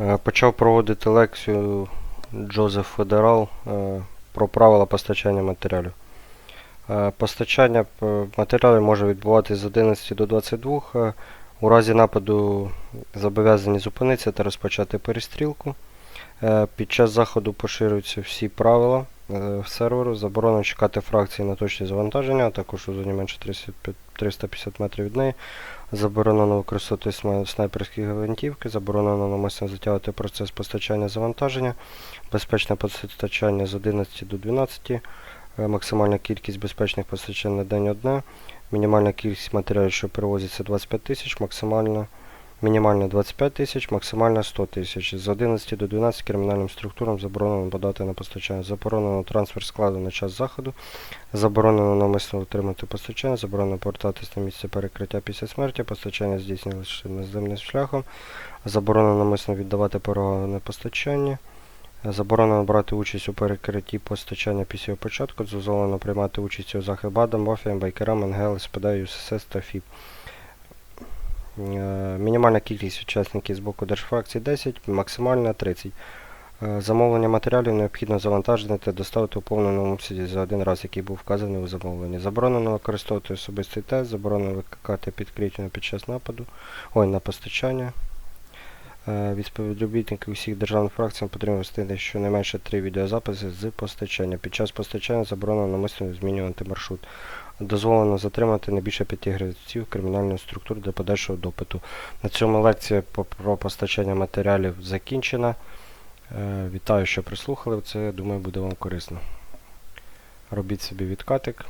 Е, Почав проводити лекцію Джозеф Федерал е, про правила постачання матеріалів. Е, Постачання матеріалів може відбуватися з 11 до 22. Е, У разі нападу зобов'язані зупинитися та розпочати перестрілку. Е, Під час заходу поширюються всі правила е, серверу. Заборонено чекати фракції на точці завантаження, а також у зоні менше 35 350 метрів від неї. Заборонено використовувати снайперські гвинтівки, заборонено навмисно затягувати процес постачання завантаження, безпечне постачання з 11 до 12, е, максимальна кількість безпечних постачань на день одне, мінімальна кількість матеріалів, що перевозиться 25 тисяч, максимальна мінімальна 25 тисяч, максимальна 100 тисяч. З 11 до 12 кримінальним структурам заборонено подати на постачання, заборонено трансфер складу на час заходу, Заборонено навмисно отримати постачання, заборонено повертатись на місце перекриття після смерті, постачання здійснюється лише наземним шляхом, заборонено навмисно віддавати перевагу постачання, заборонено брати участь у перекритті постачання після початку, дозволено приймати участь у захід БАДам, мафіям, байкерам, НГЛ, СПД, ЮСС та ФІП. Е, Мінімальна кількість учасників з боку держфракції 10, максимальна 30. Е, Замовлення матеріалів необхідно завантажити та доставити у повному обсязі за один раз, який був вказаний у замовленні. Заборонено використовувати особистий тест, заборонено викликати підкріплення під час нападу, ой, на постачання. Е, Від співробітників усіх державних фракцій потрібно встигнути щонайменше три відеозаписи з постачання. Під час постачання заборонено намисно змінювати маршрут. Дозволено затримати не більше п'яти гравців кримінальної структури для подальшого допиту. На цьому лекція про постачання матеріалів закінчена. Е, Вітаю, що прислухали це. Думаю, буде вам корисно. Робіть собі відкатик.